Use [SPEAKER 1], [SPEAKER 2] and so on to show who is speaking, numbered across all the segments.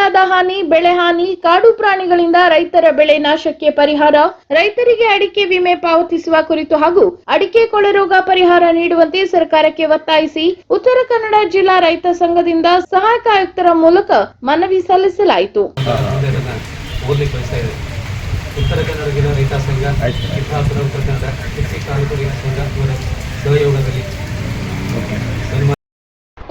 [SPEAKER 1] ಉಂಟಾದ ಹಾನಿ, ಬೆಳೆ ಹಾನಿ, ಕಾಡು ಪ್ರಾಣಿಗಳಿಂದ ರೈತರ ಬೆಳೆ ನಾಶಕ್ಕೆ ಪರಿಹಾರ, ರೈತರಿಗೆ ಅಡಿಕೆ ವಿಮೆ ಪಾವತಿಸುವ ಕುರಿತು ಹಾಗೂ ಅಡಿಕೆ ಕೊಳೆ ರೋಗ ಪರಿಹಾರ ನೀಡುವಂತೆ ಸರ್ಕಾರಕ್ಕೆ ಒತ್ತಾಯಿಸಿ ಉತ್ತರ ಕನ್ನಡ ಜಿಲ್ಲಾ ರೈತ ಸಂಘದಿಂದ ಸಹಾಯಕ ಆಯುಕ್ತರ ಮೂಲಕ ಮನವಿ ಸಲ್ಲಿಸಲಾಯಿತು.
[SPEAKER 2] ಉತ್ತರ ಕನ್ನಡ ಜಿಲ್ಲಾ ರೈತ ಸಂಘ ಉತ್ತರ ಕನ್ನಡ ರೈತ ಸಂಘ ಸಹಯೋಗದಲ್ಲಿ.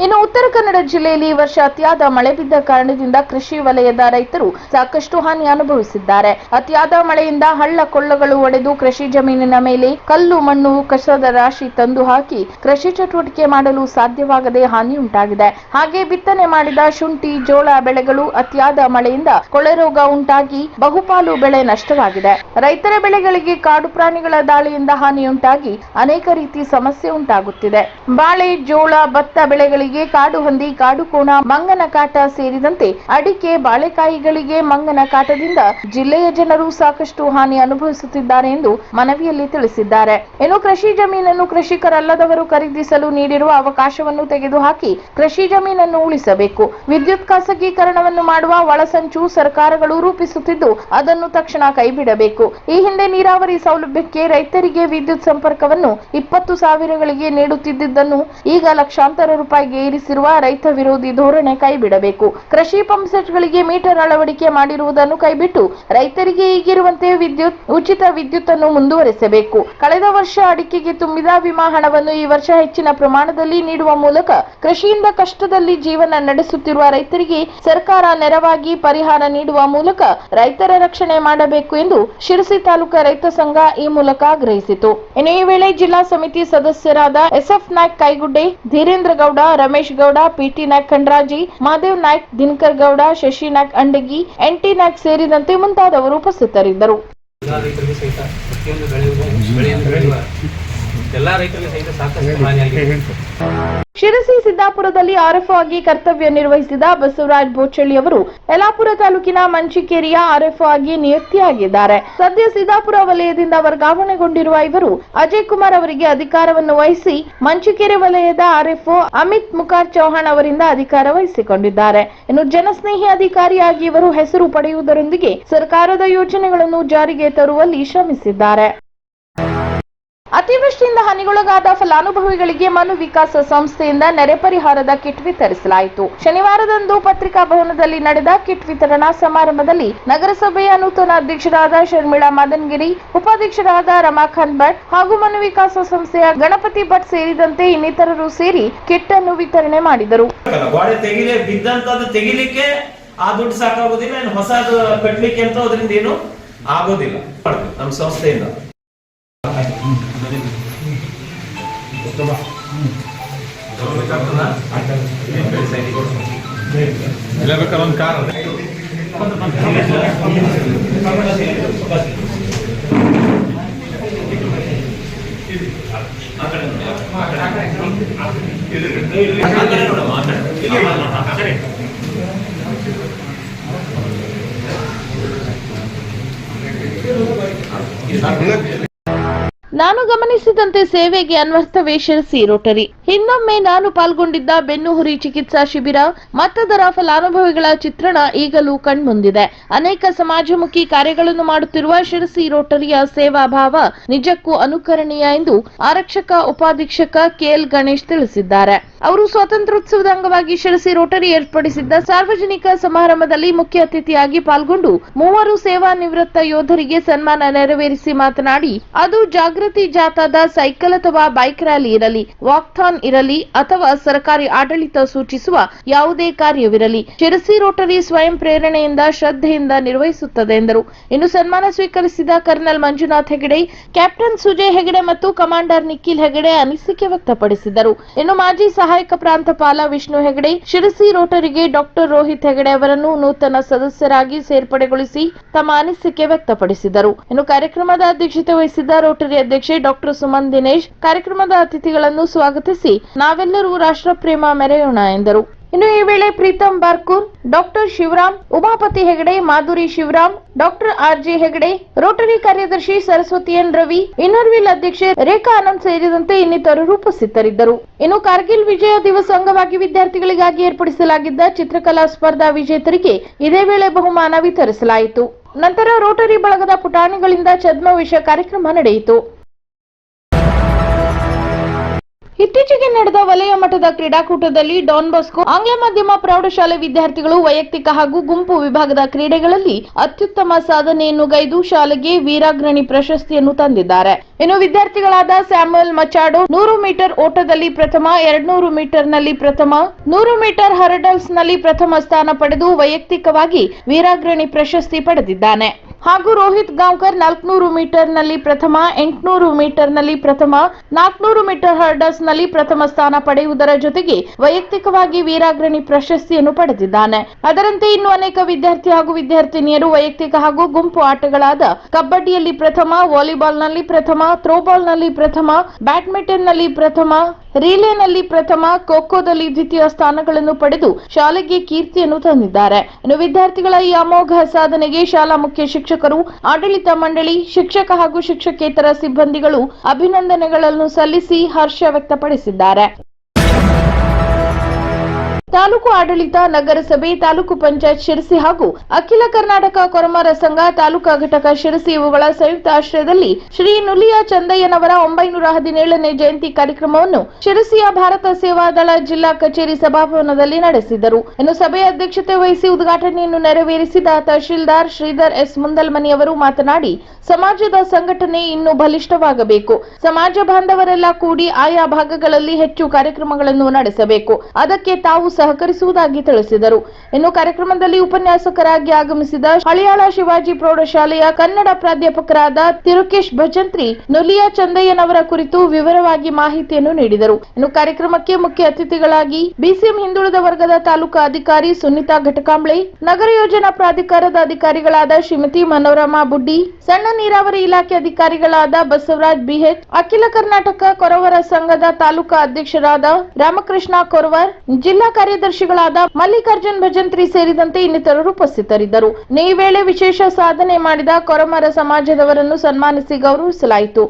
[SPEAKER 1] ಇನ್ನು ಉತ್ತರ ಕನ್ನಡ ಜಿಲ್ಲೆಯಲ್ಲಿ ಈ ವರ್ಷ ಅತಿಯಾದ ಮಳೆ ಬಿದ್ದ ಕಾರಣದಿಂದ ಕೃಷಿ ವಲಯದ ರೈತರು ಸಾಕಷ್ಟು ಹಾನಿ ಅನುಭವಿಸಿದ್ದಾರೆ. ಅತಿಯಾದ ಮಳೆಯಿಂದ ಹಳ್ಳ ಕೊಳ್ಳಗಳು ಒಡೆದು ಕೃಷಿ ಜಮೀನಿನ ಮೇಲೆ ಕಲ್ಲು, ಮಣ್ಣು, ಕಸದ ರಾಶಿ ತಂದು ಹಾಕಿ ಕೃಷಿ ಚಟುವಟಿಕೆ ಮಾಡಲು ಸಾಧ್ಯವಾಗದೆ ಹಾನಿ ಉಂಟಾಗಿದೆ ಹಾಗೆ ಬಿತ್ತನೆ ಮಾಡಿದ ಶುಂಠಿ, ಜೋಳ ಬೆಳೆಗಳು ಅತಿಯಾದ ಮಳೆಯಿಂದ ಕೊಳೆರೋಗ ಉಂಟಾಗಿ ಬಹುಪಾಲು ಬೆಳೆ ನಷ್ಟವಾಗಿದೆ. ರೈತರ ಬೆಳೆಗಳಿಗೆ ಕಾಡು ಪ್ರಾಣಿಗಳ ದಾಳಿಯಿಂದ ಹಾನಿಯುಂಟಾಗಿ ಅನೇಕ ರೀತಿ ಸಮಸ್ಯೆ ಉಂಟಾಗುತ್ತಿದೆ. ಬಾಳೆ, ಜೋಳ, ಭತ್ತ ಬೆಳೆಗಳಿಗೆ ಕಾಡು ಹಂದಿ, ಕಾಡು ಕೋಣ, ಮಂಗನ ಕಾಟ ಸೇರಿದಂತೆ ಅಡಿಕೆ, ಬಾಳೆಕಾಯಿಗಳಿಗೆ ಮಂಗನ ಕಾಟದಿಂದ ಜಿಲ್ಲೆಯ ಜನರು ಸಾಕಷ್ಟು ಹಾನಿ ಅನುಭವಿಸುತ್ತಿದ್ದಾರೆ ಎಂದು ಮನವಿಯಲ್ಲಿ ತಿಳಿಸಿದ್ದಾರೆ. ಇನ್ನು ಕೃಷಿ ಜಮೀನನ್ನು ಕೃಷಿಕರಲ್ಲದವರು ಖರೀದಿಸಲು ನೀಡಿರುವ ಅವಕಾಶವನ್ನು ತೆಗೆದುಹಾಕಿ ಕೃಷಿ ಜಮೀನನ್ನು ಉಳಿಸಬೇಕು. ವಿದ್ಯುತ್ ಖಾಸಗೀಕರಣವನ್ನು ಮಾಡುವ ಒಳಸಂಚು ಸರ್ಕಾರಗಳು ರೂಪಿಸುತ್ತಿದ್ದು, ಅದನ್ನು ತಕ್ಷಣ ಕೈಬಿಡಬೇಕು. ಈ ಹಿಂದೆ ನೀರಾವರಿ ಸೌಲಭ್ಯಕ್ಕೆ ರೈತರಿಗೆ ವಿದ್ಯುತ್ ಸಂಪರ್ಕವನ್ನು ಇಪ್ಪತ್ತು ಸಾವಿರಗಳಿಗೆ ನೀಡುತ್ತಿದ್ದುದನ್ನು ಈಗ ಲಕ್ಷಾಂತರ ರೂಪಾಯಿಗೆ ಏರಿಸಿರುವ ರೈತ ವಿರೋಧಿ ಧೋರಣೆ ಕೈಬಿಡಬೇಕು. ಕೃಷಿ ಪಂಪ್ಸೆಟ್ಗಳಿಗೆ ಮೀಟರ್ ಅಳವಡಿಕೆ ಮಾಡಿರುವುದನ್ನು ಕೈಬಿಟ್ಟು ರೈತರಿಗೆ ಈಗಿರುವಂತೆ ವಿದ್ಯುತ್, ಉಚಿತ ವಿದ್ಯುತ್ ಅನ್ನು ಮುಂದುವರೆಸಬೇಕು. ಕಳೆದ ವರ್ಷ ಅಡಿಕೆಗೆ ತುಂಬಿದ ವಿಮಾ ಹಣವನ್ನು ಈ ವರ್ಷ ಹೆಚ್ಚಿನ ಪ್ರಮಾಣದಲ್ಲಿ ನೀಡುವ ಮೂಲಕ ಕೃಷಿಯಿಂದ ಕಷ್ಟದಲ್ಲಿ ಜೀವನ ನಡೆಸುತ್ತಿರುವ ರೈತರಿಗೆ ಸರ್ಕಾರ ನೆರವಾಗಿ ಪರಿಹಾರ ನೀಡುವ ಮೂಲಕ ರೈತರ ರಕ್ಷಣೆ ಮಾಡಬೇಕು ಎಂದು ಶಿರಸಿ ತಾಲೂಕಾ ರೈತ ಸಂಘ ಈ ಮೂಲಕ ಆಗ್ರಹಿಸಿತು. ಇನ್ನು ಈ ವೇಳೆ ಜಿಲ್ಲಾ ಸಮಿತಿ ಸದಸ್ಯರಾದ S F Naik Kaigudde, Dheerendra Gowda Ramesh Gowda, P T Naik Khandraji, Madev Naik Dinakar Gowda, Shashi Naik Andagi, N T Naik ಸೇರಿದಂತೆ ಮುಂತಾದವರು ಉಪಸ್ಥಿತರಿದ್ದರು.
[SPEAKER 2] ಎಲ್ಲ ರೈತರಿಗೆ ಸಹಿತ ಸಾಕಷ್ಟು ಹಾನಿಯಾಗಿದೆ
[SPEAKER 1] ಶಿರಸಿ ಸಿದ್ದಾಪುರದಲ್ಲಿ ಆರ್ಎಫ್ಒ ಆಗಿ ಕರ್ತವ್ಯ ನಿರ್ವಹಿಸಿದ ಬಸವರಾಜ್ ಬೋಚಳ್ಳಿ ಅವರು ಯಲಾಪುರ ತಾಲೂಕಿನ ಮಂಚಿಕೇರಿಯ ಆರ್ಎಫ್ಒ ಆಗಿ ನಿಯುಕ್ತಿಯಾಗಿದ್ದಾರೆ. ಸದ್ಯ ಸಿದ್ದಾಪುರ ವಲಯದಿಂದ ವರ್ಗಾವಣೆಗೊಂಡಿರುವ ಇವರು ಅಜಯ್ ಕುಮಾರ್ ಅವರಿಗೆ ಅಧಿಕಾರವನ್ನು ವಹಿಸಿ ಮಂಚಿಕೇರಿ ವಲಯದ ಆರ್ಎಫ್ಒ ಅಮಿತ್ ಮುಖಾರ್ ಚೌಹಾಣ್ ಅವರಿಂದ ಅಧಿಕಾರ ವಹಿಸಿಕೊಂಡಿದ್ದಾರೆ. ಇನ್ನು ಜನಸ್ನೇಹಿ ಅಧಿಕಾರಿಯಾಗಿ ಇವರು ಹೆಸರು ಪಡೆಯುವುದರೊಂದಿಗೆ ಸರ್ಕಾರದ ಯೋಜನೆಗಳನ್ನು ಜಾರಿಗೆ ತರುವಲ್ಲಿ ಶ್ರಮಿಸಿದ್ದಾರೆ. ಅತಿವೃಷ್ಟಿಯಿಂದ ಹಾನಿಗೊಳಗಾದ ಫಲಾನುಭವಿಗಳಿಗೆ ಮನು ವಿಕಾಸ ಸಂಸ್ಥೆಯಿಂದ ನೆರೆ ಪರಿಹಾರದ ಕಿಟ್ ವಿತರಿಸಲಾಯಿತು. ಶನಿವಾರದಂದು ಪತ್ರಿಕಾ ಭವನದಲ್ಲಿ ನಡೆದ ಕಿಟ್ ವಿತರಣಾ ಸಮಾರಂಭದಲ್ಲಿ ನಗರಸಭೆಯ ನೂತನ ಅಧ್ಯಕ್ಷರಾದ ಶರ್ಮಿಳಾ ಮದನ್ಗಿರಿ, ಉಪಾಧ್ಯಕ್ಷರಾದ ರಮಾಕಾಂತ್ ಭಟ್ ಹಾಗೂ ಮನು ವಿಕಾಸ ಸಂಸ್ಥೆಯ ಗಣಪತಿ ಭಟ್ ಸೇರಿದಂತೆ ಇನ್ನಿತರರು ಸೇರಿ ಕಿಟ್ ಅನ್ನು ವಿತರಣೆ ಮಾಡಿದರು.
[SPEAKER 3] ಆಗೋದಿಲ್ಲ. ನಮ್ಮ ಸಂಸ್ಥೆಯಿಂದ. ಆ ಕಡೆ ನೋಡಮ್ಮ, ಆ ಕಡೆ.
[SPEAKER 1] ನಾನು ಗಮನಿಸಿದಂತೆ ಸೇವೆಗೆ ಅನ್ವರ್ಥವೇ ಶಿರಸಿ ರೋಟರಿ. ಇನ್ನೊಮ್ಮೆ ನಾನು ಪಾಲ್ಗೊಂಡಿದ್ದ ಬೆನ್ನುಹುರಿ ಚಿಕಿತ್ಸಾ ಶಿಬಿರ. ಮತ್ತದರ ಫಲಾನುಭವಿಗಳ ಚಿತ್ರಣ ಈಗಲೂ ಕಣ್ಮುಂದಿದೆ. ಅನೇಕ ಸಮಾಜಮುಖಿ ಕಾರ್ಯಗಳನ್ನು ಮಾಡುತ್ತಿರುವ ಶಿರಸಿ ರೋಟರಿಯ ಸೇವಾ ಭಾವ ನಿಜಕ್ಕೂ ಅನುಕರಣೀಯ ಎಂದು ಆರಕ್ಷಕ ಉಪಾಧೀಕ್ಷಕ ಕೆಎಲ್ ಗಣೇಶ್ ತಿಳಿಸಿದ್ದಾರೆ. ಅವರು ಸ್ವಾತಂತ್ರ್ಯೋತ್ಸವದ ಅಂಗವಾಗಿ ಶಿರಸಿ ರೋಟರಿ ಏರ್ಪಡಿಸಿದ್ದ ಸಾರ್ವಜನಿಕ ಸಮಾರಂಭದಲ್ಲಿ ಮುಖ್ಯ ಅತಿಥಿಯಾಗಿ ಪಾಲ್ಗೊಂಡು ಮೂವರು ಸೇವಾ ನಿವೃತ್ತ ಯೋಧರಿಗೆ ಸನ್ಮಾನ ನೆರವೇರಿಸಿ ಮಾತನಾಡಿ, ಅದು ಜಾಗೃತಿ ಜಾಥಾದ ಸೈಕಲ್ ಅಥವಾ ಬೈಕ್ ರ್ಯಾಲಿ ಇರಲಿ ವಾಕ್ಥಾನ್ ಇರಲಿ ಅಥವಾ ಸರ್ಕಾರಿ ಆಡಳಿತ ಸೂಚಿಸುವ ಯಾವುದೇ ಕಾರ್ಯವಿರಲಿ. ಶಿರಸಿ ರೋಟರಿ ಸ್ವಯಂ ಪ್ರೇರಣೆಯಿಂದ ಶ್ರದ್ಧೆಯಿಂದ ನಿರ್ವಹಿಸುತ್ತದೆ ಎಂದರು. ಇನ್ನು ಸನ್ಮಾನ ಸ್ವೀಕರಿಸಿದ ಕರ್ನಲ್ ಮಂಜುನಾಥ್ ಹೆಗಡೆ, ಕ್ಯಾಪ್ಟನ್ ಸುಜಯ್ ಹೆಗಡೆ ಮತ್ತು ಕಮಾಂಡರ್ ನಿಖಿಲ್ ಹೆಗಡೆ ಅನಿಸಿಕೆ ವ್ಯಕ್ತಪಡಿಸಿದರು. ಇನ್ನು ಮಾಜಿ ಸಹಾಯಕ ಪ್ರಾಂತಪಾಲ ವಿಷ್ಣು ಹೆಗಡೆ, ಶಿರಸಿ ರೋಟರಿಗೆ ಡಾಕ್ಟರ್ ರೋಹಿತ್ ಹೆಗಡೆ ಅವರನ್ನು ನೂತನ ಸದಸ್ಯರಾಗಿ ಸೇರ್ಪಡೆಗೊಳಿಸಿ ತಮ್ಮ ಅನಿಸಿಕೆ ವ್ಯಕ್ತಪಡಿಸಿದರು. ಇನ್ನು ಕಾರ್ಯಕ್ರಮದ ಅಧ್ಯಕ್ಷತೆ ವಹಿಸಿದ್ದ ರೋಟರಿ ಅಧ್ಯಕ್ಷೆ ಡಾಕ್ಟರ್ ಸುಮನ್ ದಿನೇಶ್ ಕಾರ್ಯಕ್ರಮದ ಅತಿಥಿಗಳನ್ನು ಸ್ವಾಗತಿಸಿ ನಾವೆಲ್ಲರೂ ರಾಷ್ಟ್ರ ಪ್ರೇಮ ಮೆರೆಯೋಣ ಎಂದರು. ಇನ್ನು ಈ ವೇಳೆ Preetham Barkur, doctor Shivaram, Umapathi Hegde, Madhuri Shivaram, doctor R J Hegde, Rotary ಕಾರ್ಯದರ್ಶಿ ಸರಸ್ವತಿ ಎನ್ ರವಿ, ಇನ್ನರ್ವಿಲ್ ಅಧ್ಯಕ್ಷೆ ರೇಖಾ ಆನಂದ್ ಸೇರಿದಂತೆ ಇನ್ನಿತರರು ಉಪಸ್ಥಿತರಿದ್ದರು. ಇನ್ನು ಕಾರ್ಗಿಲ್ ವಿಜಯ ದಿವಸ ಅಂಗವಾಗಿ ವಿದ್ಯಾರ್ಥಿಗಳಿಗಾಗಿ ಏರ್ಪಡಿಸಲಾಗಿದ್ದ ಚಿತ್ರಕಲಾ ಸ್ಪರ್ಧಾ ವಿಜೇತರಿಗೆ ಇದೇ ವೇಳೆ ಬಹುಮಾನ ವಿತರಿಸಲಾಯಿತು. ನಂತರ ರೋಟರಿ ಬಳಗದ ಪುಟಾಣಿಗಳಿಂದ ಛದ್ಮವೇಶ ಕಾರ್ಯಕ್ರಮ ನಡೆಯಿತು. ಇತ್ತೀಚೆಗೆ ನಡೆದ ವಲಯ ಮಟ್ಟದ ಕ್ರೀಡಾಕೂಟದಲ್ಲಿ ಡಾನ್ ಬಾಸ್ಕೋ, ಆಂಗ್ಲ ಮಾಧ್ಯಮ ಪ್ರೌಢಶಾಲೆ ವಿದ್ಯಾರ್ಥಿಗಳು, ವೈಯಕ್ತಿಕ ಹಾಗೂ ಗುಂಪು ವಿಭಾಗದ ಕ್ರೀಡೆಗಳಲ್ಲಿ ಅತ್ಯುತ್ತಮ ಸಾಧನೆಯನ್ನು ಗೈದು ಶಾಲೆಗೆ ವೀರಾಗ್ರಣಿ ಪ್ರಶಸ್ತಿಯನ್ನು ತಂದಿದ್ದಾರೆ. ಇನ್ನು ವಿದ್ಯಾರ್ಥಿಗಳಾದ ಸ್ಯಾಮುಯಲ್ ಮಚಾಡೋ, ನೂರು ಮೀಟರ್ ಓಟದಲ್ಲಿ ಪ್ರಥಮ, ಎರಡ್ನೂರು ಮೀಟರ್ನಲ್ಲಿ ಪ್ರಥಮ, ನೂರು ಮೀಟರ್ ಹರ್ಡಲ್ಸ್ನಲ್ಲಿ ಪ್ರಥಮ ಸ್ಥಾನ ಪಡೆದು ವೈಯಕ್ತಿಕವಾಗಿ ವೀರಾಗ್ರಣಿ ಪ್ರಶಸ್ತಿ ಪಡೆದಿದ್ದಾನೆ. ಹಾಗೂ ರೋಹಿತ್ ಗಾಂವ್ಕರ್ ನಾಲ್ಕನೂರು ಮೀಟರ್ನಲ್ಲಿ ಪ್ರಥಮ, ಎಂಟುನೂರು ಮೀಟರ್ನಲ್ಲಿ ಪ್ರಥಮ, ನಾಲ್ಕನೂರು ಮೀಟರ್ ಹರ್ಡಲ್ಸ್ನಲ್ಲಿ ಪ್ರಥಮ ಸ್ಥಾನ ಪಡೆಯುವುದರ ಜೊತೆಗೆ ವೈಯಕ್ತಿಕವಾಗಿ ವೀರಾಗ್ರಣಿ ಪ್ರಶಸ್ತಿಯನ್ನು ಪಡೆದಿದ್ದಾನೆ. ಅದರಂತೆ ಇನ್ನು ಅನೇಕ ವಿದ್ಯಾರ್ಥಿ ಹಾಗೂ ವಿದ್ಯಾರ್ಥಿನಿಯರು ವೈಯಕ್ತಿಕ ಹಾಗೂ ಗುಂಪು ಆಟಗಳಾದ ಕಬಡ್ಡಿಯಲ್ಲಿ ಪ್ರಥಮ, ವಾಲಿಬಾಲ್ನಲ್ಲಿ ಪ್ರಥಮ ಥ್ರೋಬಾಲ್ನಲ್ಲಿ ಪ್ರಥಮ ಬ್ಯಾಡ್ಮಿಂಟನ್ನಲ್ಲಿ ಪ್ರಥಮ, ರೀಲೇನಲ್ಲಿ ಪ್ರಥಮ, ಖೋಖೋದಲ್ಲಿ ದ್ವಿತೀಯ ಸ್ಥಾನಗಳನ್ನು ಪಡೆದು ಶಾಲೆಗೆ ಕೀರ್ತಿಯನ್ನು ತಂದಿದ್ದಾರೆ. ಇನ್ನು ವಿದ್ಯಾರ್ಥಿಗಳ ಈ ಅಮೋಘ ಸಾಧನೆಗೆ ಶಾಲಾ ಮುಖ್ಯ ಶಿಕ್ಷಕರು ಆಡಳಿತ ಮಂಡಳಿ ಶಿಕ್ಷಕ ಹಾಗೂ ಶಿಕ್ಷಕೇತರ ಸಿಬ್ಬಂದಿಗಳು ಅಭಿನಂದನೆಗಳನ್ನು ಸಲ್ಲಿಸಿ ಹರ್ಷ ವ್ಯಕ್ತಪಡಿಸಿದ್ದಾರೆ. ತಾಲೂಕು ಆಡಳಿತ, ನಗರಸಭೆ, ತಾಲೂಕು ಪಂಚಾಯತ್ ಶಿರಸಿ ಹಾಗೂ ಅಖಿಲ ಕರ್ನಾಟಕ ಕೊರಮರ ಸಂಘ, ತಾಲೂಕಾ ಘಟಕ ಶಿರಸಿ ಇವುಗಳ ಸಂಯುಕ್ತ ಆಶ್ರಯದಲ್ಲಿ ಶ್ರೀ ನುಲಿಯ ಚಂದಯ್ಯನವರ ಒಂಬೈನೂರ ಹದಿನೇಳನೇ ಜಯಂತಿ ಕಾರ್ಯಕ್ರಮವನ್ನು ಶಿರಸಿಯ ಭಾರತ ಸೇವಾದಳ ಜಿಲ್ಲಾ ಕಚೇರಿ ಸಭಾಭವನದಲ್ಲಿ ನಡೆಸಿದರು. ಇನ್ನು ಸಭೆಯ ಅಧ್ಯಕ್ಷತೆ ವಹಿಸಿ ಉದ್ಘಾಟನೆಯನ್ನು ನೆರವೇರಿಸಿದ ತಹಶೀಲ್ದಾರ್ ಶ್ರೀಧರ್ ಎಸ್ ಮುಂದಲ್ಮನಿಯವರು ಮಾತನಾಡಿ, ಸಮಾಜದ ಸಂಘಟನೆ ಇನ್ನೂ ಬಲಿಷ್ಠವಾಗಬೇಕು. ಸಮಾಜ ಬಾಂಧವರೆಲ್ಲ ಕೂಡಿ ಆಯಾ ಭಾಗಗಳಲ್ಲಿ ಹೆಚ್ಚು ಕಾರ್ಯಕ್ರಮಗಳನ್ನು ನಡೆಸಬೇಕು. ಅದಕ್ಕೆ ತಾವು ಸಹಕರಿಸುವುದಾಗಿ ತಿಳಿಸಿದರು. ಇನ್ನು ಕಾರ್ಯಕ್ರಮದಲ್ಲಿ ಉಪನ್ಯಾಸಕರಾಗಿ ಆಗಮಿಸಿದ ಹಳಿಯಾಳ ಶಿವಾಜಿ ಪ್ರೌಢಶಾಲೆಯ ಕನ್ನಡ ಪ್ರಾಧ್ಯಾಪಕರಾದ ತಿರುಕೇಶ್ ಭಜಂತ್ರಿ, ನುಲಿಯ ಚಂದಯ್ಯನವರ ಕುರಿತು ವಿವರವಾಗಿ ಮಾಹಿತಿಯನ್ನು ನೀಡಿದರು. ಇನ್ನು ಕಾರ್ಯಕ್ರಮಕ್ಕೆ ಮುಖ್ಯ ಅತಿಥಿಗಳಾಗಿ ಬಿಸಿಎಂ ಹಿಂದುಳಿದ ವರ್ಗದ ತಾಲೂಕಾ ಅಧಿಕಾರಿ ಸುನಿತಾ ಘಟಕಾಂಬ್ಳೆ, ನಗರ ಯೋಜನಾ ಪ್ರಾಧಿಕಾರದ ಅಧಿಕಾರಿಗಳಾದ ಶ್ರೀಮತಿ ಮನೋರಮಾ ಬುಡ್ಡಿ, ಸಣ್ಣ ನೀರಾವರಿ ಇಲಾಖೆ ಅಧಿಕಾರಿಗಳಾದ ಬಸವರಾಜ್ ಬಿಎಚ್ ಅಖಿಲ ಕರ್ನಾಟಕ ಕೊರವರ ಸಂಘದ ತಾಲೂಕಾ ಅಧ್ಯಕ್ಷರಾದ ರಾಮಕೃಷ್ಣ ಕೊರವರ್, ಜಿಲ್ಲಾ ಕಾರ್ಯದರ್ಶಿಗಳಾದ ಮಲ್ಲಿಕಾರ್ಜುನ್ ಭಜಂತ್ರಿ ಸೇರಿದಂತೆ ಇನ್ನಿತರರು ಉಪಸ್ಥಿತರಿದ್ದರು. ಈ ವೇಳೆ ವಿಶೇಷ ಸಾಧನೆ ಮಾಡಿದ ಕೊರಮರ ಸಮಾಜದವರನ್ನು ಸನ್ಮಾನಿಸಿ ಗೌರವಿಸಲಾಯಿತು.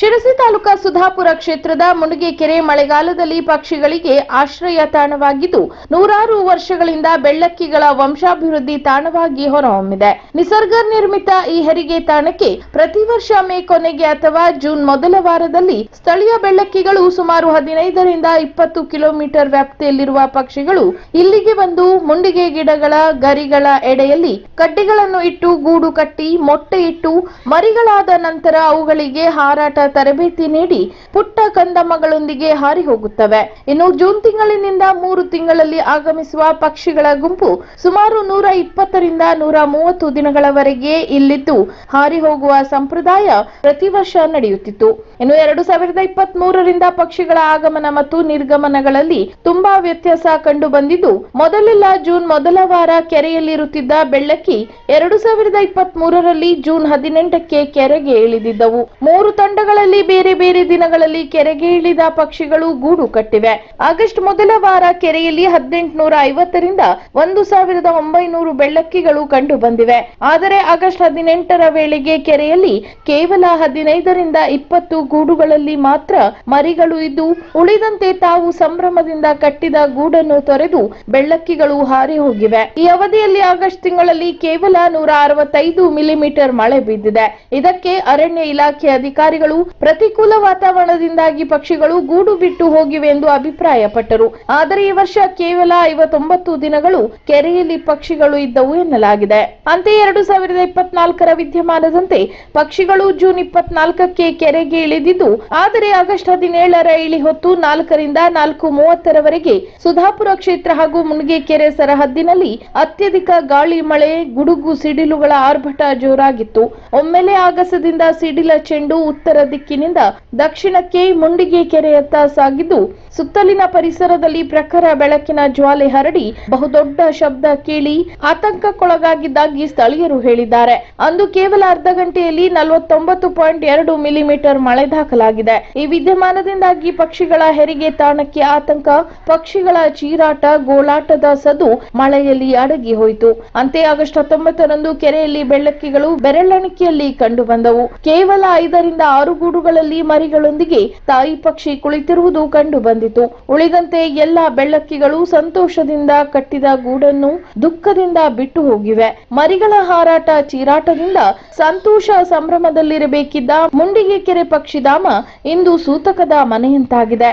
[SPEAKER 1] ಶಿರಸಿ ತಾಲೂಕಾ ಸುಧಾಪುರ ಕ್ಷೇತ್ರದ ಮುಣಗೆಕೆರೆ ಮಳೆಗಾಲದಲ್ಲಿ ಪಕ್ಷಿಗಳಿಗೆ ಆಶ್ರಯ ತಾಣವಾಗಿದ್ದು, ನೂರಾರು ವರ್ಷಗಳಿಂದ ಬೆಳ್ಳಕ್ಕಿಗಳ ವಂಶಾಭಿವೃದ್ಧಿ ತಾಣವಾಗಿ ಹೊರಹೊಮ್ಮಿದೆ. ನಿಸರ್ಗ ನಿರ್ಮಿತ ಈ ಹೆರಿಗೆ ತಾಣಕ್ಕೆ ಪ್ರತಿ ವರ್ಷ ಮೇ ಕೊನೆಗೆ ಅಥವಾ ಜೂನ್ ಮೊದಲ ವಾರದಲ್ಲಿ ಸ್ಥಳೀಯ ಬೆಳ್ಳಕ್ಕಿಗಳು ಸುಮಾರು ಹದಿನೈದರಿಂದ ಇಪ್ಪತ್ತು ಕಿಲೋಮೀಟರ್ ವ್ಯಾಪ್ತಿಯಲ್ಲಿರುವ ಪಕ್ಷಿಗಳು ಇಲ್ಲಿಗೆ ಬಂದು ಮುಂಡಿಗೆ ಗಿಡಗಳ, ಗರಿಗಳ ಎಡೆಯಲ್ಲಿ ಕಡ್ಡಿಗಳನ್ನು ಇಟ್ಟು ಗೂಡು ಕಟ್ಟಿ ಮೊಟ್ಟೆ ಇಟ್ಟು ಮರಿಗಳಾದ ನಂತರ ಅವುಗಳಿಗೆ ಹಾರಾಟ ತರಬೇತಿ ನೀಡಿ ಪುಟ್ಟ ಕಂದಮ್ಮಗಳೊಂದಿಗೆ ಹಾರಿ ಹೋಗುತ್ತವೆ. ಇನ್ನು ಜೂನ್ ತಿಂಗಳಿನಿಂದ ಮೂರು ತಿಂಗಳಲ್ಲಿ ಆಗಮಿಸುವ ಪಕ್ಷಿಗಳ ಗುಂಪು ಸುಮಾರು ನೂರ ಇಪ್ಪತ್ತರಿಂದ ನೂರ ಮೂವತ್ತು ದಿನಗಳವರೆಗೆ ಇಲ್ಲಿದ್ದು ಹಾರಿ ಹೋಗುವ ಸಂಪ್ರದಾಯ ಪ್ರತಿ ವರ್ಷ ನಡೆಯುತ್ತಿತ್ತು. ಇನ್ನು ಎರಡು ಸಾವಿರದ ಇಪ್ಪತ್ತ್ ಮೂರರಿಂದ ಪಕ್ಷಿಗಳ ಆಗಮನ ಮತ್ತು ನಿರ್ಗಮನಗಳಲ್ಲಿ ತುಂಬಾ ವ್ಯತ್ಯಾಸ ಕಂಡು ಬಂದಿದ್ದು, ಮೊದಲೆಲ್ಲ ಜೂನ್ ಮೊದಲ ವಾರ ಕೆರೆಯಲ್ಲಿರುತ್ತಿದ್ದ ಬೆಳ್ಳಕ್ಕಿ ಎರಡು ಸಾವಿರದ ಇಪ್ಪತ್ತ್ ಮೂರರಲ್ಲಿ ಜೂನ್ ಹದಿನೆಂಟಕ್ಕೆ ಕೆರೆಗೆ ಇಳಿದಿದ್ದವು. ಮೂರು ತಂಡಗಳಲ್ಲಿ ಬೇರೆ ಬೇರೆ ದಿನಗಳಲ್ಲಿ ಕೆರೆಗೆ ಇಳಿದ ಪಕ್ಷಿಗಳು ಗೂಡು ಕಟ್ಟಿವೆ. ಆಗಸ್ಟ್ ಮೊದಲ ವಾರ ಕೆರೆಯಲ್ಲಿ ಹದಿನೆಂಟುನೂರ ಐವತ್ತರಿಂದ ಒಂದು ಸಾವಿರದ ಒಂಬೈನೂರು ಬೆಳ್ಳಕ್ಕಿಗಳು ಕಂಡು ಬಂದಿವೆ. ಆದರೆ ಆಗಸ್ಟ್ ಹದಿನೆಂಟರ ವೇಳೆಗೆ ಕೆರೆಯಲ್ಲಿ ಕೇವಲ ಹದಿನೈದರಿಂದ ಇಪ್ಪತ್ತು ಗೂಡುಗಳಲ್ಲಿ ಮಾತ್ರ ಮರಿಗಳು ಇದ್ದು, ಉಳಿದಂತೆ ತಾವು ಸಂಭ್ರಮದಿಂದ ಕಟ್ಟಿದ ಗೂಡನ್ನು ತೊರೆದು ಬೆಳ್ಳಕ್ಕಿಗಳು ಹಾರಿ ಹೋಗಿವೆ. ಈ ಅವಧಿಯಲ್ಲಿ ಆಗಸ್ಟ್ ತಿಂಗಳಲ್ಲಿ ಕೇವಲ ನೂರ ಅರವತ್ತೈದು ಮಿಲಿಮೀಟರ್ ಮಳೆ ಬಿದ್ದಿದೆ ಇದಕ್ಕೆ ಅರಣ್ಯ ಇಲಾಖೆ ಅಧಿಕಾರಿಗಳು ಪ್ರತಿಕೂಲ ವಾತಾವರಣದಿಂದಾಗಿ ಪಕ್ಷಿಗಳು ಗೂಡು ಬಿಟ್ಟು ಹೋಗಿವೆ ಎಂದು ಅಭಿಪ್ರಾಯಪಟ್ಟರು. ಆದರೆ ಈ ವರ್ಷ ಕೇವಲ ಐವತ್ತೊಂಬತ್ತು ದಿನಗಳು ಕೆರೆಯಲ್ಲಿ ಪಕ್ಷಿಗಳು ಇದ್ದವು ಎನ್ನಲಾಗಿದೆ. ಅಂತೆ ಎರಡು ಸಾವಿರದ ಇಪ್ಪತ್ನಾಲ್ಕರ ವಿದ್ಯಮಾನದಂತೆ ಪಕ್ಷಿಗಳು ಜೂನ್ ಇಪ್ಪತ್ನಾಲ್ಕಕ್ಕೆ ಕೆರೆಗೆ ಇಳಿದಿದ್ದು, ಆದರೆ ಆಗಸ್ಟ್ ಹದಿನೇಳರ ಇಳಿ ಹೊತ್ತು ನಾಲ್ಕರಿಂದ ನಾಲ್ಕು ಮೂವತ್ತರವರೆಗೆ ಸುಧಾಪುರ ಕ್ಷೇತ್ರ ಹಾಗೂ ಮುನ್ಗೆಕೆರೆ ಸರಹದ್ದಿನಲ್ಲಿ ಅತ್ಯಧಿಕ ಗಾಳಿ, ಮಳೆ, ಗುಡುಗು, ಸಿಡಿಲುಗಳ ಆರ್ಭಟ ಜೋರಾಗಿತ್ತು. ಒಮ್ಮೆಲೆ ಆಗಸದಿಂದ ಸಿಡಿಲ ಚೆಂಡು ಉತ್ತರ ದಿಕ್ಕಿನಿಂದ ದಕ್ಷಿಣಕ್ಕೆ ಮುಂಡಿಗೆ ಕೆರೆಯತ್ತ ಸಾಗಿದ್ದು, ಸುತ್ತಲಿನ ಪರಿಸರದಲ್ಲಿ ಪ್ರಖರ ಬೆಳಕಿನ ಜ್ವಾಲೆ ಹರಡಿ ಬಹುದೊಡ್ಡ ಶಬ್ದ ಕೇಳಿ ಆತಂಕಕ್ಕೊಳಗಾಗಿದ್ದಾಗಿ ಸ್ಥಳೀಯರು ಹೇಳಿದ್ದಾರೆ. ಅಂದು ಕೇವಲ ಅರ್ಧ ಗಂಟೆಯಲ್ಲಿ ನಲವತ್ತೊಂಬತ್ತು ಪಾಯಿಂಟ್ ಮಿಲಿಮೀಟರ್ ಮಳೆ ದಾಖಲಾಗಿದೆ. ಈ ವಿದ್ಯಮಾನದಿಂದಾಗಿ ಪಕ್ಷಿಗಳ ಹೆರಿಗೆ ತಾಣಕ್ಕೆ ಆತಂಕ, ಪಕ್ಷಿಗಳ ಚೀರಾಟ, ಗೋಳಾಟದ ಸದು ಮಳೆಯಲ್ಲಿ ಅಡಗಿ ಹೋಯಿತು. ಅಂತೆ ಆಗಸ್ಟ್ ಹತ್ತೊಂಬತ್ತರಂದು ಕೆರೆಯಲ್ಲಿ ಬೆಳ್ಳಕ್ಕಿಗಳು ಬೆರಳಣಿಕೆಯಲ್ಲಿ ಕಂಡು ಬಂದವು ಕೇವಲ ಐದರಿಂದ ಆರು ಗೂಡುಗಳಲ್ಲಿ ಮರಿಗಳೊಂದಿಗೆ ತಾಯಿ ಪಕ್ಷಿ ಕುಳಿತಿರುವುದು ಕಂಡು ಬಂದಿತು. ಉಳಿದಂತೆ ಎಲ್ಲ ಬೆಳ್ಳಕ್ಕಿಗಳು ಸಂತೋಷದಿಂದ ಕಟ್ಟಿದ ಗೂಡನ್ನು ದುಃಖದಿಂದ ಬಿಟ್ಟು ಹೋಗಿವೆ. ಮರಿಗಳ ಹಾರಾಟ ಚೀರಾಟದಿಂದ ಸಂತೋಷ ಸಂಭ್ರಮದಲ್ಲಿರಬೇಕಿದ್ದ ಮುಂಡಿಗೆ ಕೆರೆ ಪಕ್ಷಿಧಾಮ ಇಂದು ಸೂತಕದ ಮನೆಯಂತಾಗಿದೆ.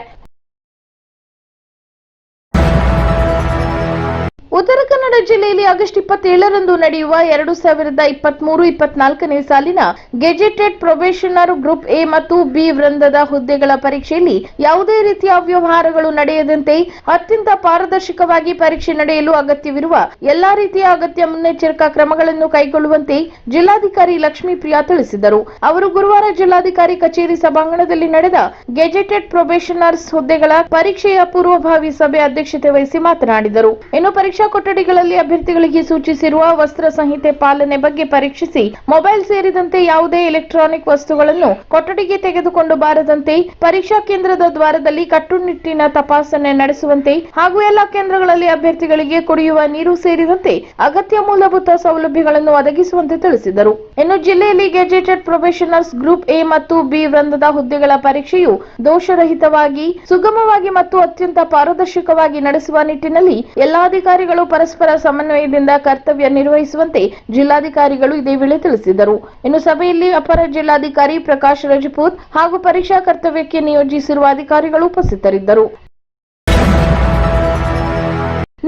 [SPEAKER 1] ಉತ್ತರ ಕನ್ನಡ ಜಿಲ್ಲೆಯಲ್ಲಿ ಆಗಸ್ಟ್ ಇಪ್ಪತ್ತೇಳರಂದು ನಡೆಯುವ ಎರಡು ಸಾವಿರದ ಇಪ್ಪತ್ಮೂರು, ಇಪ್ಪತ್ನಾಲ್ಕನೇ ಸಾಲಿನ ಗೆಜೆಟೆಡ್ ಪ್ರೊಬೇಷನರ್ ಗ್ರೂಪ್ ಎ ಮತ್ತು ಬಿ ವೃಂದದ ಹುದ್ದೆಗಳ ಪರೀಕ್ಷೆಯಲ್ಲಿ ಯಾವುದೇ ರೀತಿಯ ಅವ್ಯವಹಾರಗಳು ನಡೆಯದಂತೆ ಅತ್ಯಂತ ಪಾರದರ್ಶಕವಾಗಿ ಪರೀಕ್ಷೆ ನಡೆಯಲು ಅಗತ್ಯವಿರುವ ಎಲ್ಲಾ ರೀತಿಯ ಅಗತ್ಯ ಮುನ್ನೆಚ್ಚರಿಕಾ ಕ್ರಮಗಳನ್ನು ಕೈಗೊಳ್ಳುವಂತೆ ಜಿಲ್ಲಾಧಿಕಾರಿ ಲಕ್ಷ್ಮೀಪ್ರಿಯಾ ತಿಳಿಸಿದರು. ಅವರು ಗುರುವಾರ ಜಿಲ್ಲಾಧಿಕಾರಿ ಕಚೇರಿ ಸಭಾಂಗಣದಲ್ಲಿ ನಡೆದ ಗೆಜೆಟೆಡ್ ಪ್ರೊಬೇಷನರ್ಸ್ ಹುದ್ದೆಗಳ ಪರೀಕ್ಷೆಯ ಪೂರ್ವಭಾವಿ ಸಭೆ ಅಧ್ಯಕ್ಷತೆ ವಹಿಸಿ ಮಾತನಾಡಿದರು. ಇನ್ನು ಪರೀಕ್ಷಾ ಕೊಠಡಿಗಳಲ್ಲಿ ಅಭ್ಯರ್ಥಿಗಳಿಗೆ ಸೂಚಿಸಿರುವ ವಸ್ತ್ರ ಸಂಹಿತೆ ಪಾಲನೆ ಬಗ್ಗೆ ಪರೀಕ್ಷಿಸಿ ಮೊಬೈಲ್ ಸೇರಿದಂತೆ ಯಾವುದೇ ಎಲೆಕ್ಟ್ರಾನಿಕ್ ವಸ್ತುಗಳನ್ನು ಕೊಠಡಿಗೆ ತೆಗೆದುಕೊಂಡು ಬಾರದಂತೆ ಪರೀಕ್ಷಾ ಕೇಂದ್ರದ ದ್ವಾರದಲ್ಲಿ ಕಟ್ಟುನಿಟ್ಟಿನ ತಪಾಸಣೆ ನಡೆಸುವಂತೆ ಹಾಗೂ ಎಲ್ಲಾ ಕೇಂದ್ರಗಳಲ್ಲಿ ಅಭ್ಯರ್ಥಿಗಳಿಗೆ ಕುಡಿಯುವ ನೀರು ಸೇರಿದಂತೆ ಅಗತ್ಯ ಮೂಲಭೂತ ಸೌಲಭ್ಯಗಳನ್ನು ಒದಗಿಸುವಂತೆ ತಿಳಿಸಿದರು. ಇನ್ನು ಜಿಲ್ಲೆಯಲ್ಲಿ ಗೆಜೆಟೆಡ್ ಪ್ರೊಫೆಷನಲ್ಸ್ ಗ್ರೂಪ್ ಎ ಮತ್ತು ಬಿ ವೃಂದದ ಹುದ್ದೆಗಳ ಪರೀಕ್ಷೆಯು ದೋಷರಹಿತವಾಗಿ, ಸುಗಮವಾಗಿ ಮತ್ತು ಅತ್ಯಂತ ಪಾರದರ್ಶಕವಾಗಿ ನಡೆಸುವ ನಿಟ್ಟಿನಲ್ಲಿ ಎಲ್ಲಾ ಅಧಿಕಾರಿಗಳು ಪರಸ್ಪರ ಸಮನ್ವಯದಿಂದ ಕರ್ತವ್ಯ ನಿರ್ವಹಿಸುವಂತೆ ಜಿಲ್ಲಾಧಿಕಾರಿಗಳು ಇದೇ ವೇಳೆ ತಿಳಿಸಿದರು. ಇನ್ನು ಸಭೆಯಲ್ಲಿ ಅಪರ ಜಿಲ್ಲಾಧಿಕಾರಿ ಪ್ರಕಾಶ್ ರಜಪೂತ್ ಹಾಗೂ ಪರೀಕ್ಷಾ ಕರ್ತವ್ಯಕ್ಕೆ ನಿಯೋಜಿಸಿರುವ ಅಧಿಕಾರಿಗಳು ಉಪಸ್ಥಿತರಿದ್ದರು.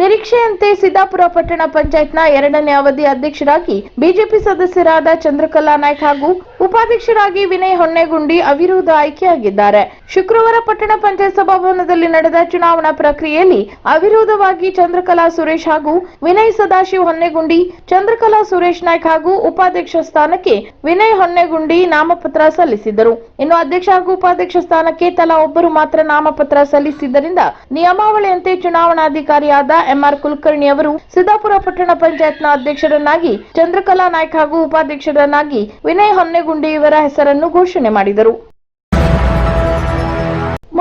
[SPEAKER 1] ನಿರೀಕ್ಷೆಯಂತೆ ಸಿದ್ದಾಪುರ ಪಟ್ಟಣ ಪಂಚಾಯತ್ನ ಎರಡನೇ ಅವಧಿ ಅಧ್ಯಕ್ಷರಾಗಿ ಬಿಜೆಪಿ ಸದಸ್ಯರಾದ ಚಂದ್ರಕಲಾ ನಾಯ್ಕ ಹಾಗೂ ಉಪಾಧ್ಯಕ್ಷರಾಗಿ ವಿನಯ್ ಹೊನ್ನೆಗುಂಡಿ ಅವಿರೋಧ ಆಯ್ಕೆಯಾಗಿದ್ದಾರೆ. ಶುಕ್ರವಾರ ಪಟ್ಟಣ ಪಂಚಾಯತ್ ಸಭಾಭವನದಲ್ಲಿ ನಡೆದ ಚುನಾವಣಾ ಪ್ರಕ್ರಿಯೆಯಲ್ಲಿ ಅವಿರೋಧವಾಗಿ ಚಂದ್ರಕಲಾ ಸುರೇಶ್ ಹಾಗೂ ವಿನಯ್ ಸದಾಶಿವ್ ಹೊನ್ನೆಗುಂಡಿ, ಚಂದ್ರಕಲಾ ಸುರೇಶ್ ನಾಯ್ಕ ಹಾಗೂ ಉಪಾಧ್ಯಕ್ಷ ಸ್ಥಾನಕ್ಕೆ ವಿನಯ್ ಹೊನ್ನೆಗುಂಡಿ ನಾಮಪತ್ರ ಸಲ್ಲಿಸಿದರು. ಇನ್ನು ಅಧ್ಯಕ್ಷ ಹಾಗೂ ಉಪಾಧ್ಯಕ್ಷ ಸ್ಥಾನಕ್ಕೆ ತಲಾ ಒಬ್ಬರು ಮಾತ್ರ ನಾಮಪತ್ರ ಸಲ್ಲಿಸಿದ್ದರಿಂದ ನಿಯಮಾವಳಿಯಂತೆ ಚುನಾವಣಾಧಿಕಾರಿಯಾದ ಎಂಆರ್ ಕುಲಕರ್ಣಿ ಅವರು ಸಿದ್ದಾಪುರ ಪಟ್ಟಣ ಪಂಚಾಯತ್ನ ಅಧ್ಯಕ್ಷರನ್ನಾಗಿ, ಚಂದ್ರಕಲಾ ನಾಯ್ಕ ಹಾಗೂ ಉಪಾಧ್ಯಕ್ಷರನ್ನಾಗಿ ವಿನಯ್ ಹೊನ್ನೆಗುಂಡಿ ಇವರ ಹೆಸರನ್ನು ಘೋಷಣೆ ಮಾಡಿದರು.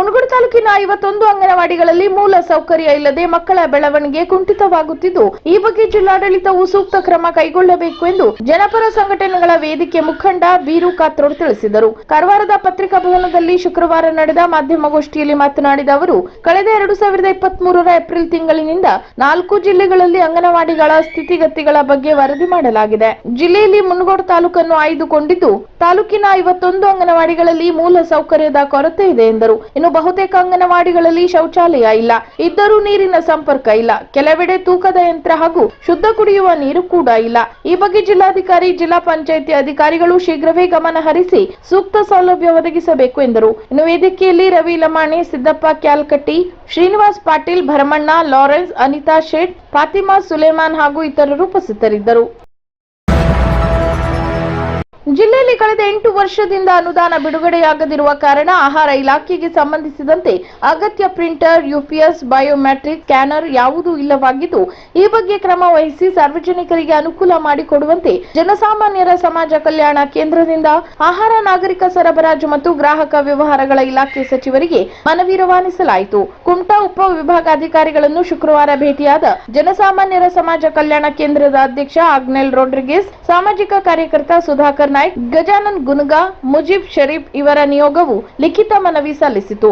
[SPEAKER 1] ಮುನಗೋಡು ತಾಲೂಕಿನ ಐವತ್ತೊಂದು ಅಂಗನವಾಡಿಗಳಲ್ಲಿ ಮೂಲ ಸೌಕರ್ಯ ಇಲ್ಲದೆ ಮಕ್ಕಳ ಬೆಳವಣಿಗೆ ಕುಂಠಿತವಾಗುತ್ತಿದ್ದು, ಈ ಬಗ್ಗೆ ಜಿಲ್ಲಾಡಳಿತವು ಸೂಕ್ತ ಕ್ರಮ ಕೈಗೊಳ್ಳಬೇಕು ಎಂದು ಜನಪರ ಸಂಘಟನೆಗಳ ವೇದಿಕೆ ಮುಖಂಡ ವೀರು ಕಾತ್ರೋಡ್ ತಿಳಿಸಿದರು. ಕಾರವಾರದ ಪತ್ರಿಕಾ ಭವನದಲ್ಲಿ ಶುಕ್ರವಾರ ನಡೆದ ಮಾಧ್ಯಮಗೋಷ್ಠಿಯಲ್ಲಿ ಮಾತನಾಡಿದ ಅವರು, ಕಳೆದ ಎರಡು ಸಾವಿರದ ಇಪ್ಪತ್ತ್ ಮೂರರ ಏಪ್ರಿಲ್ ತಿಂಗಳಿನಿಂದ ನಾಲ್ಕು ಜಿಲ್ಲೆಗಳಲ್ಲಿ ಅಂಗನವಾಡಿಗಳ ಸ್ಥಿತಿಗತಿಗಳ ಬಗ್ಗೆ ವರದಿ ಮಾಡಲಾಗಿದೆ. ಜಿಲ್ಲೆಯಲ್ಲಿ ಮುನಗೋಡು ತಾಲೂಕನ್ನು ಆಯ್ದುಕೊಂಡಿದ್ದು, ತಾಲೂಕಿನ ಐವತ್ತೊಂದು ಅಂಗನವಾಡಿಗಳಲ್ಲಿ ಮೂಲ ಸೌಕರ್ಯದ ಕೊರತೆ ಇದೆ ಎಂದರು. ಇನ್ನು ಬಹುತೇಕ ಅಂಗನವಾಡಿಗಳಲ್ಲಿ ಶೌಚಾಲಯ ಇಲ್ಲ. ಇದ್ದರೂ ನೀರಿನ ಸಂಪರ್ಕ ಇಲ್ಲ. ಕೆಲವೆಡೆ ತೂಕದ ಯಂತ್ರ ಹಾಗೂ ಶುದ್ಧ ಕುಡಿಯುವ ನೀರು ಕೂಡ ಇಲ್ಲ. ಈ ಬಗ್ಗೆ ಜಿಲ್ಲಾಧಿಕಾರಿ, ಜಿಲ್ಲಾ ಪಂಚಾಯಿತಿ ಅಧಿಕಾರಿಗಳು ಶೀಘ್ರವೇ ಗಮನ ಹರಿಸಿ ಸೂಕ್ತ ಸೌಲಭ್ಯ ಒದಗಿಸಬೇಕು ಎಂದರು. ಇನ್ನು ವೇದಿಕೆಯಲ್ಲಿ ರವಿ ಲಮಾಣಿ, ಸಿದ್ದಪ್ಪ ಕ್ಯಾಲ್ಕಟ್ಟಿ, ಶ್ರೀನಿವಾಸ್ ಪಾಟೀಲ್, ಭರಮಣ್ಣ, ಲಾರೆನ್ಸ್, ಅನಿತಾ ಶೇಟ್, ಫಾತಿಮಾ ಸುಲೇಮಾನ್ ಹಾಗೂ ಇತರರು ಉಪಸ್ಥಿತರಿದ್ದರು. ಜಿಲ್ಲೆಯಲ್ಲಿ ಕಳೆದ ಎಂಟು ವರ್ಷದಿಂದ ಅನುದಾನ ಬಿಡುಗಡೆಯಾಗದಿರುವ ಕಾರಣ ಆಹಾರ ಇಲಾಖೆಗೆ ಸಂಬಂಧಿಸಿದಂತೆ ಅಗತ್ಯ ಪ್ರಿಂಟರ್, ಯುಪಿಎಸ್, ಬಯೋಮೆಟ್ರಿಕ್, ಸ್ಕ್ಯಾನರ್ ಯಾವುದೂ ಇಲ್ಲವಾಗಿದ್ದು, ಈ ಬಗ್ಗೆ ಕ್ರಮ ವಹಿಸಿ ಸಾರ್ವಜನಿಕರಿಗೆ ಅನುಕೂಲ ಮಾಡಿಕೊಡುವಂತೆ ಜನಸಾಮಾನ್ಯರ ಸಮಾಜ ಕಲ್ಯಾಣ ಕೇಂದ್ರದಿಂದ ಆಹಾರ, ನಾಗರಿಕ ಸರಬರಾಜು ಮತ್ತು ಗ್ರಾಹಕ ವ್ಯವಹಾರಗಳ ಇಲಾಖೆ ಸಚಿವರಿಗೆ ಮನವಿ ರವಾನಿಸಲಾಯಿತು. ಕುಮಟಾ ಉಪ ವಿಭಾಗಾಧಿಕಾರಿಗಳನ್ನು ಶುಕ್ರವಾರ ಭೇಟಿಯಾದ ಜನಸಾಮಾನ್ಯರ ಸಮಾಜ ಕಲ್ಯಾಣ ಕೇಂದ್ರದ ಅಧ್ಯಕ್ಷ ಆಗ್ನೆಲ್ ರೋಡ್ರಿಗೇಸ್, ಸಾಮಾಜಿಕ ಕಾರ್ಯಕರ್ತ ಸುಧಾಕರ್ ನಾಯ್ಕ್ ಗಜಾನನ್ ಗುನ್ಗಾ ಮುಜೀಬ್ ಶರೀಫ್ ಇವರ ನಿಯೋಗವು ಲಿಖಿತ ಮನವಿ ಸಲ್ಲಿಸಿತು.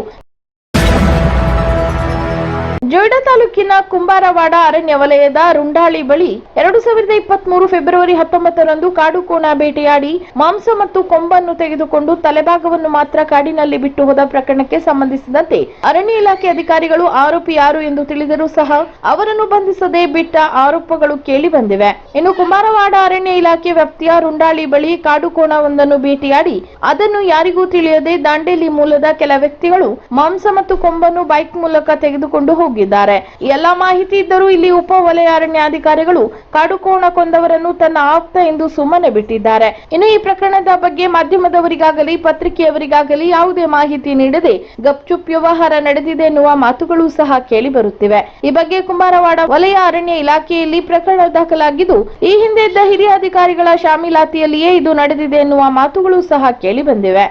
[SPEAKER 1] ಜೊಯ್ಡಾ ತಾಲೂಕಿನ ಕುಂಬಾರವಾಡ ಅರಣ್ಯ ವಲಯದ ರುಂಡಾಳಿ ಬಳಿ ಎರಡು ಸಾವಿರದ ಇಪ್ಪತ್ತ್ ಮೂರು ಫೆಬ್ರವರಿ ಹತ್ತೊಂಬತ್ತರಂದು ಕಾಡು ಕೋಣ ಬೇಟೆಯಾಡಿ ಮಾಂಸ ಮತ್ತು ಕೊಂಬನ್ನು ತೆಗೆದುಕೊಂಡು ತಲೆಭಾಗವನ್ನು ಮಾತ್ರ ಕಾಡಿನಲ್ಲಿ ಬಿಟ್ಟು ಹೋದ ಪ್ರಕರಣಕ್ಕೆ ಸಂಬಂಧಿಸಿದಂತೆ ಅರಣ್ಯ ಇಲಾಖೆ ಅಧಿಕಾರಿಗಳು ಆರೋಪಿ ಯಾರು ಎಂದು ತಿಳಿದರೂ ಸಹ ಅವರನ್ನು ಬಂಧಿಸದೆ ಬಿಟ್ಟ ಆರೋಪಗಳು ಕೇಳಿ ಬಂದಿವೆ. ಇನ್ನು ಕುಂಬಾರವಾಡ ಅರಣ್ಯ ಇಲಾಖೆ ವ್ಯಾಪ್ತಿಯ ರುಂಡಾಳಿ ಬಳಿ ಕಾಡು ಕೋಣವೊಂದನ್ನು ಭೇಟಿಯಾಡಿ ಅದನ್ನು ಯಾರಿಗೂ ತಿಳಿಯದೆ ದಾಂಡೇಲಿ ಮೂಲದ ಕೆಲ ವ್ಯಕ್ತಿಗಳು ಮಾಂಸ ಮತ್ತು ಕೊಂಬನ್ನು ಬೈಕ್ ಮೂಲಕ ತೆಗೆದುಕೊಂಡು ಹೋಗಿದ್ದಾರೆ. ಎಲ್ಲ ಮಾಹಿತಿ ಇದ್ದರೂ ಇಲ್ಲಿ ಉಪ ವಲಯ ಅರಣ್ಯಾಧಿಕಾರಿಗಳು ಕಾಡುಕೋಣ ಕೊಂದವರನ್ನು ತನ್ನ ಆಪ್ತ ಎಂದು ಸುಮ್ಮನೆ ಬಿಟ್ಟಿದ್ದಾರೆ. ಇನ್ನು ಈ ಪ್ರಕರಣದ ಬಗ್ಗೆ ಮಾಧ್ಯಮದವರಿಗಾಗಲಿ, ಪತ್ರಿಕೆಯವರಿಗಾಗಲಿ ಯಾವುದೇ ಮಾಹಿತಿ ನೀಡದೆ ಗಪ್ಚುಪ್ ವ್ಯವಹಾರ ನಡೆದಿದೆ ಎನ್ನುವ ಮಾತುಗಳು ಸಹ ಕೇಳಿ ಬರುತ್ತಿವೆ. ಈ ಬಗ್ಗೆ ಕುಮಾರವಾಡ ವಲಯ ಅರಣ್ಯ ಇಲಾಖೆಯಲ್ಲಿ ಪ್ರಕರಣ ದಾಖಲಾಗಿದ್ದು, ಈ ಹಿಂದೆ ಇದ್ದ ಹಿರಿಯ ಅಧಿಕಾರಿಗಳ ಶಾಮೀಲಾತಿಯಲ್ಲಿಯೇ ಇದು ನಡೆದಿದೆ ಎನ್ನುವ ಮಾತುಗಳು ಸಹ ಕೇಳಿ ಬಂದಿವೆ.